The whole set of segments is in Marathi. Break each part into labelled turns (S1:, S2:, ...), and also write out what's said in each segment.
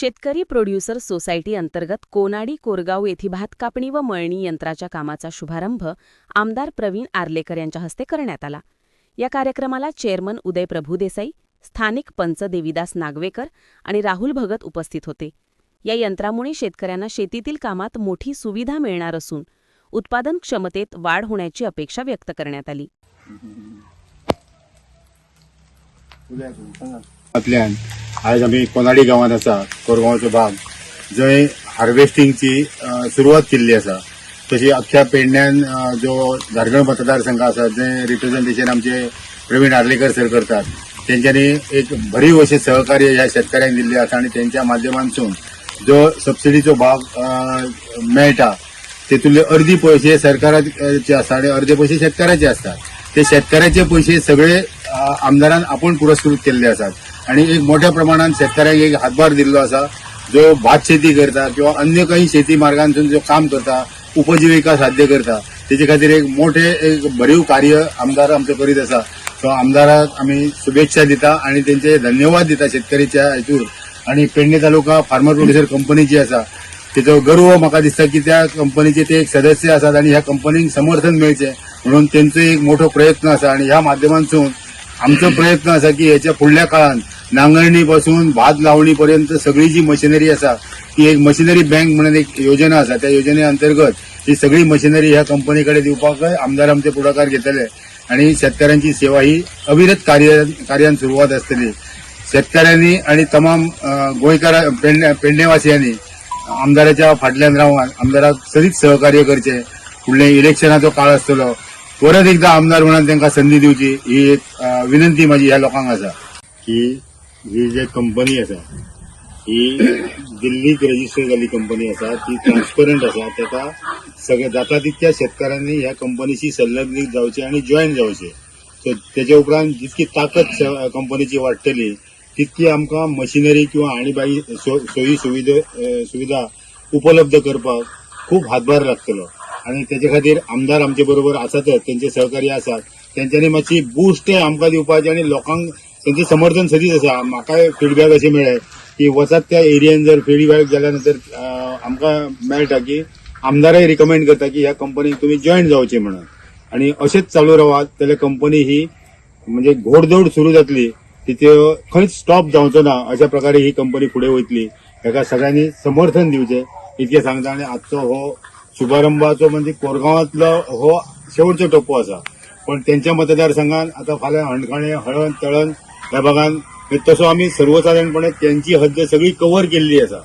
S1: शेतकरी प्रोड्युसर सोसायटी अंतर्गत कोनाडी कोरगाव येथे भात कापणी व मळणी यंत्राच्या कामाचा शुभारंभ आमदार प्रवीण आर्लेकर यांच्या हस्ते करण्यात आला. या कार्यक्रमाला चेअरमन उदय प्रभुदेसाई स्थानिक पंच देविदास नागवेकर आणि राहुल भगत उपस्थित होते. या यंत्रामुळे शेतकऱ्यांना शेतीतील कामात मोठी सुविधा मिळणार असून उत्पादन क्षमतेत वाढ होण्याची अपेक्षा व्यक्त करण्यात आली.
S2: आपल्या आयज आमी कोनाडी गांवांत आसा कोरगांवचो भाग जंय हार्वेस्टिंगची सुरवात केल्ली आसा तशी अख्ख्या पेडण्यान जो झारखंड मतदारसंघ आसा जंय रिप्रेझेंटेशन आमचे प्रवीण आर्लेकर सर करतात तेंच्यांनी एक भरीव अशें सहकार्य ह्या शेतकऱ्यांक दिल्लें आसा आनी तेंच्या माध्यमांतसून जो सबसिडीचो भाग मेळटा तेतूंतले अर्दी पयशे सरकाराचे आसता आणि अर्दे पयशे शेतकाराचे असतात. ते शेतकऱ्याचे पयशे सगळे आमदारान आपूण पुरस्कृत केल्ले आसात आणि एक मोठ्या प्रमाणात शेतकऱ्यांक एक हातभार दिल्लो आसा जो भात शेती करता किंवा अन्य काही शेती मार्गांसून जो काम करता उपजिविका साध्य करता तेजे खातीर एक मोठे एक भरीव कार्य आमदार आमचो करीत आसा सो आमदाराक आमी शुभेच्छा दिता आणि तेंचे धन्यवाद दिता शेतकरीच्या हेतूर. आणि पेडणे तालुका फार्मर प्रोड्युसर कंपनी जी आसा तिचो गर्व म्हाका दिसता की त्या कंपनीचे ते एक सदस्य आसात आणि ह्या कंपनीक समर्थन मेळचें. म्हणून तेंचो एक मोठो प्रयत्न आसा आणि ह्या माध्यमांतसून आमचो प्रयत्न आसा की हेच्या फुडल्या काळात नांगरणी पासून भात लावणी पर्यंत सगळी जी मशिनरी आसा ती एक मशिनरी बँक म्हणून एक योजना आसा त्या योजने अंतर्गत ही सगळी मशिनरी ह्या कंपनीकडे दिवपाक आमदार आमचे पुढाकार घेतले आणि शेतकऱ्यांची सेवा ही अविरत कार्य कार्यान सुरुवात आसतली शेतकऱ्यांनी आणि तमाम अ, पेडणे पेडणेवासियांनी आमदाराच्या फाटल्यान रावन आमदाराक सदीच सहकार्य करचे. फुडले इलेक्शनाचो काळ आसतलो परत एकदा आमदार म्हणून तांकां संधी दिवची ही एक विनंती माझी ह्या लोकांक आसा की ही जी कंपनी आसा ही दिल्लीक रजिस्टर जाल्ली कंपनी आसा ती ट्रान्सपरंट आसा ताका सगळे जाता तितक्या शेतकऱ्यांनी ह्या कंपनीशी संलग्नीत जावचे आणि जॉईन जावचे सो उपरांत जितकी ताकद कंपनीची वाडटली तितकी आमकां मशिनरी किंवा आणीबाई सो- सोयी सुविधा सुविधा उपलब्ध करपाक खूप हातभार लागतलो. आणि त्याच्या खातीर आमदार आमचे बरोबर आसातच त्यांचे सहकार्य आसात त्यांच्यानी मातशी बूस्ट आमकां दिवपाची आणि लोकांक त्यांचं समर्थन सदीच आसा म्हाकाय फीडबॅक अशें मेळ्ळे की वचात त्या एरियेन जर फीडबॅक जाल्या नंतर आमकां मेळटा की आमदारय रिकमेंड करता की ह्या कंपनीक तुमी जॉईन जावचे म्हणून. आणि अशेंच चालू रावात जाल्यार कंपनी ही म्हणजे घोडदौड सुरू जातली तिथे खंयच स्टॉप जावचो ना अशा प्रकारे ही कंपनी फुडें वयतली. हेका सगळ्यांनी समर्थन दिवचे इतके सांगता आणि आजचो हो शुभारंभाचो म्हणजे कोरगावातलो हो शेवटचो टप्पो आसा पण त्यांच्या मतदारसंघात आता फाल्यां हणखणे हळण तळण त्या भागात तसो आम्ही सर्वसाधारणपणे त्यांची हद्द सगळी कव्हर केल्ली आसा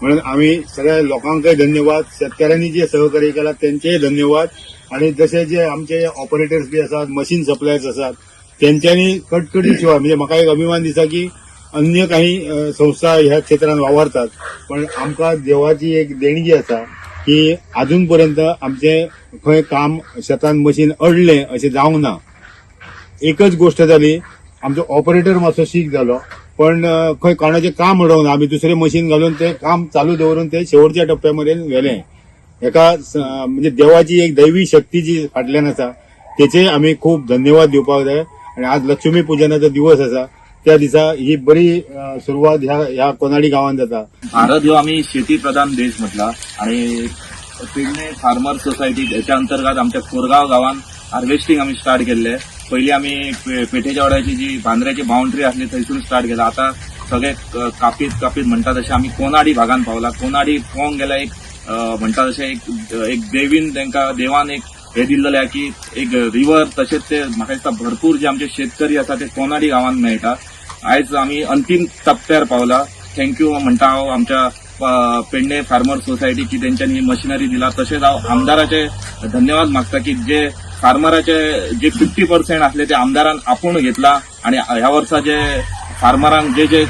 S2: म्हणून आम्ही सगळ्या लोकांकय धन्यवाद शेतकऱ्यांनी जे सहकार्य केला त्यांचेही धन्यवाद. आणि जसे जे आमचे ऑपरेटर्स बी असतात मशीन सप्लायर्स असतात त्यांच्यानी कटकटी शिवाय म्हणजे म्हाका एक अभिमान दिसता की अन्य काही संस्था ह्या क्षेत्रात वावरतात. पण आमकां देवाची एक देणगी आसा की अजून पर्यंत आमचे खंय काम शेतान मशीन अडलें अशें जावंक ना. एकच गोष्ट जाली आमचो ऑपरेटर मातसो शीक जालो. पण खंय कोणाचें काम अडवंक आमी दुसरें मशीन घालून ते काम चालू दवरून ते शेवटच्या टप्प्यामध्ये व्हेलें हेका म्हणजे देवाची एक दैवी शक्ती जी फाटल्यान आसा तेचे आमी खूप धन्यवाद दिवपाक जाय. आणि आज लक्ष्मी पुजनाचो दिवस आसा. त्या दिसा ही बरी सुरुवात सुरवात ह्या ह्या कोनाडी गावात जाता.
S3: भारत ह्यो आम्ही शेती प्रधान देश म्हटला. आणि पिडणे फार्मर सोसायटी याच्या अंतर्गत आमच्या कोरगाव गावात हार्वेस्टिंग आम्ही स्टार्ट केल्ले. पयलीं आमी पे- पेठेच्या वाड्याची जी बांद्र्याची बाउंड्री आसली थंयसून स्टार्ट केला. आता सगळे कापीत कापीत म्हणतात तशें आमी कोनाडी भागात पावला. कोनाडी पोवंक गेल्यार एक म्हणटा म्हणतात तशें एक एक देवीन तांकां देवान एक हे दिल्लें आहे की एक रिवर तशेंच ते म्हाका दिसता भरपूर जे आमचे शेतकरी आसा ते कोनाडी गावात मेळटा. आयज आमी अंतिम टप्प्यार पावला. थँक्यू म्हणटा हांव आमच्या पेडणे फार्मर सोसायटी की तेंच्यांनी मशिनरी दिला. तशेंच हांव आमदाराचे धन्यवाद मागता की जे फार्मराचे जे फिफ्टी पर्सेंट असले ते आमदारान आपूण घेतला आणि ह्या वर्सा जे फार्मरांक जे जे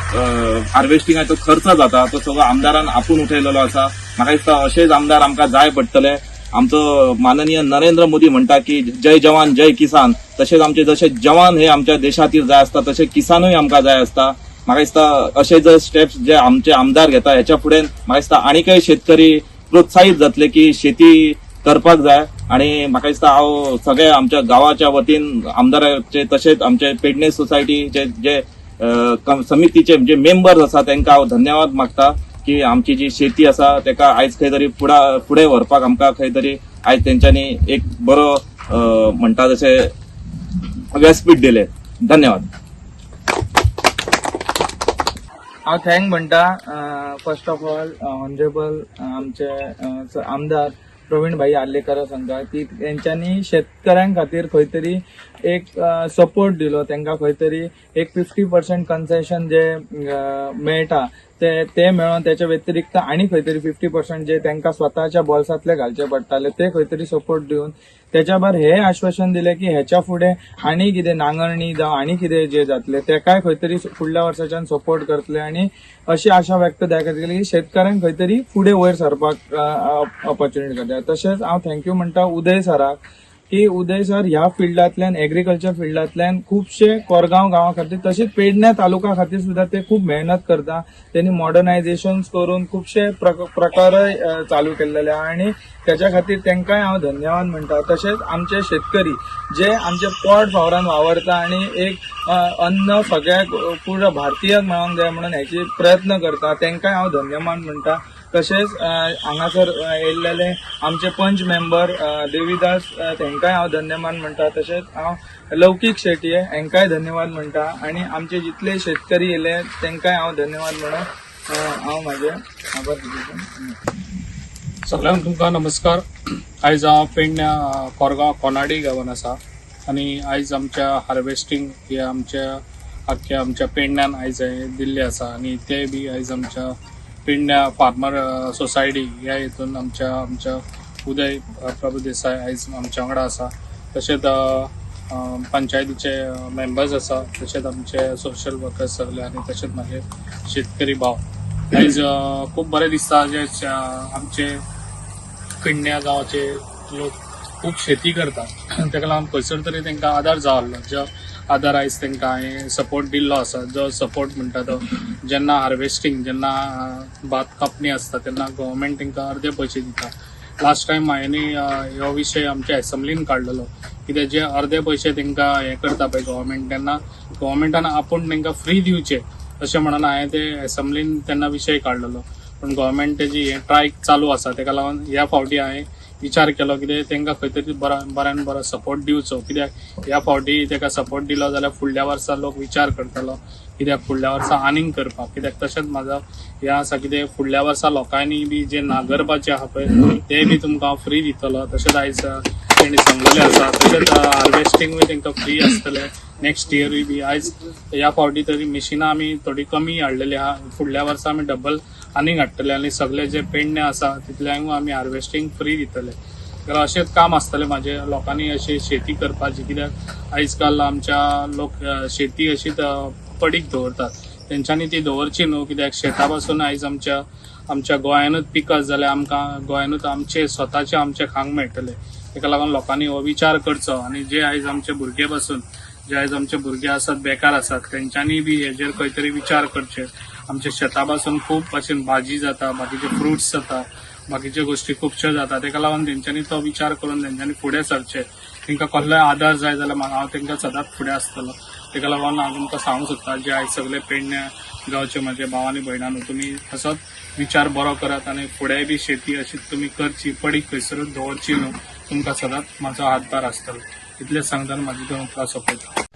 S3: हार्वेस्टिंगाचो खर्च जाता तो सगळो आमदारान आपूण उठयलेलो आसा म्हाका दिसता अशेच आमदार आमकां जाय पडटले आमचो माननीय नरेंद्र मोदी म्हणटा की जय जवान जय किसान. तशेंच आमचे जसे जवान हे आमच्या देशातील जाय आसता तसे किसानूय आमकां जाय आसता म्हाका दिसता अशे जर स्टेप्स जे आमचे आमदार घेता ह्याच्या फुडें म्हाका दिसता आनीकय शेतकरी प्रोत्साहीत जातले की शेती करपाक जाय. आणि म्हाका दिसता हांव सगळे आमच्या गावाच्या वतीन आमदाराचे तशेंच आमचे पेडणे सोसायटीचे जे समितीचे जे मेंबर्स आसा तांकां हांव धन्यवाद मागता की आमची जी शेती आसा ताका आयज खंय तरी फुडा फुडें व्हरपाक आमकां खंय तरी आयज तेंच्यांनी एक बरो म्हणटा तशें व्यासपीठ दिलें. धन्यवाद.
S4: हांव थँक म्हणटा फर्स्ट ऑफ ऑल ऑनरेबल आमचे आमदार प्रवीण भाई आर्लेकर सांगता की तेंच्यांनी शेतकऱ्यां खातीर खंय तरी एक सपोर्ट दिलो. तांकां खंय तरी एक फिफ्टी पर्सेंट कन्सेशन जे मेळटा ते ते मेळोन त्याच्या व्यतिरिक्त आनी खंय तरी फिफ्टी पर्सेंट जे तांकां स्वताच्या बॉल्सांतले घालचे पडटाले ते खंय तरी सपोर्ट दिवन त्याच्या भायर हे आश्वासन दिले की ह्याच्या फुडें आनी कितें नांगरणी जावं आनी कितें जे जातले तेकाय खंय तरी फुडल्या वर्साच्यान सपोर्ट करतले आनी अशी आशा व्यक्त दाखयत गेली की शेतकऱ्यांक खंय तरी फुडें वयर सरपाक ऑपॉर्च्युनिटी करता तशेंच हांव थँक्यू म्हणटा उदय सराक की उदय सर ह्या फिल्डांतल्यान एग्रीकल्चर फिल्डांतल्यान खुबशे कोरगांव गांवा खातीर तशेंच पेडण्या तालुका खातीर सुद्दां ते खूब मेहनत करता. त्यांनी मॉडर्नायझेशन करून खुबशे प्रक- प्रकारय चालू केल्लेले आहा आणि त्याच्या खातीर तांकांय हांव धन्यवाद म्हणटा तशेंच आमचे शेतकरी जे आमचे पोट फावरान वावरता आनी एक अन्न सगळ्याक पूर्ण भारतीयक मेळोंक जाय म्हणून हेचे प्रयत्न करता तांकांय हांव धन्यवाद म्हणटा तशेंच हांगासर येयल्लेले आमचे पंच मेंबर देवीदास अ, तांकांय हांव धन्यवाद म्हणटा. तशेंच हांव लौकीक शेटये हांकांय धन्यवाद म्हणटा. आनी आमचे जितले शेतकरी येयले तांकांय हांव धन्यवाद म्हणून हांव म्हाजे आभार
S5: सगळ्यांक तुमकां नमस्कार. आयज हांव पेडण्या कोरगांव कोनाडी गांवान आसा. आनी आयज आमच्या हार्वेस्टिंग हे आमच्या आख्या आमच्या पेडण्यान आयज हे दिल्ले आसा. आनी ते बी आयज आमच्या पेडण्या फार्मर सोसायटी ह्या हितून आमच्या आमच्या उदय uh, प्रभुदेसाय आयज आमच्या वांगडा आसा तशेंच uh, uh, पंचायतीचे मेंबर्स आसा तशेंच आमचे सोशल वर्कर्स सगळे आनी तशेंच म्हाजे शेतकरी भाव आयज खूब बरें दिसता. जे आमचे पिंड्या गांवचे लोक खूब शेती करतात. ताका लागून खंयसर तरी तांकां आदार जावल्लो जो अदरवायज तांकां हांवें सपोर्ट दिल्लो आसा जो सपोर्ट म्हणटा तो जेन्ना हार्वेस्टींग जेन्ना भात कापणी आसता तेन्ना गव्हर्मेंट तांकां अर्दे पयशे दिता लास्ट टायम हांवें हो विशय आमच्या एसेंब्लीन काडलेलो कित्याक जे अर्दे पयशे तांकां हें करता पळय गव्हर्मेंट तेन्ना गव्हर्मेंटान आपूण तांकां फ्री दिवचे अशें म्हणून हांवें ते एसेंब्लीन तेन्ना विशय काडलेलो पूण गव्हर्मेंट तेजी हे ट्राय चालू आसा ताका लागून ह्या फावटी हांवें विचार केलो कितें तांकां खंय तरी बऱ्यान बरो सपोर्ट दिवचो कित्याक ह्या फावटी ताका सपोर्ट दिलो जाल्यार फुडल्या वर्सा लोक विचार करतलो. कित्याक फुडल्या वर्सा आनीक करपाक कित्याक तशेंच म्हाजो हें आसा कितें फुडल्या वर्सा लोकांनी बी जे नागरपाचें आहा पळय ते बी तुमकां हांव फ्री दितलो तशेंच आयज तेणी सांगलेलें आसा तशेंच हार्वेस्टींगूय बी तांकां फ्री आसतलें नेक्स्ट इयरूय बी आयज ह्या फावटी तरी मिशिनां आमी थोडी कमी हाडलेली आहा. फुडल्या वर्सा आमी डबल आनीक हाडटले आनी सगळे जे पेडणे आसा तितल्यांक आमी हार्वेस्टींग फ्री दितले. तर अशेंच काम आसतलें म्हाजें लोकांनी अशी शेती करपाची कित्याक आयज काल आमच्या लोक शेती अशीच पडीक दवरतात. तेंच्यांनी ती दवरची न्हू. कित्याक शेता पासून आयज आमच्या आमच्या गोंयानूच पिकत जाल्यार आमकां गोंयानूच आमचे स्वताचे आमचे खांग मेळटले. ताका लागून लोकांनी हो विचार करचो. आनी जे आयज आमचे भुरगे पासून जे आयज आमचे भुरगे आसात बेकार आसात तेंच्यांनी बी हेजेर खंय तरी विचार करचे आमच्या शेता पासून खूब भाशेन भाजी जाता बाकीचे फ्रुट्स जाता बाकीचे गोष्टी खुबश्यो जाता. ताका लागून तेंच्यांनी तो विचार करून तेंच्यांनी फुडें सरचे तेंकां कसलोय आदार जाय जाल्यार म्हाका हांव तेंकां सदांच फुडें आसतलो ताका लागून हांव तुमकां सांगूंक सोदता जे आयज सगळे पेडण्या गांवचे म्हाजे भावांनी आनी भयणांनो तुमी असोच विचार बरो करात आनी फुडेंय बी शेती अशी तुमी करची पडीक खंयसरूच दवरची न्हू तुमकां सदांच म्हाजो हातभार आसतलो इतलेंच सांगताना म्हाजी तुमकां सोंपयता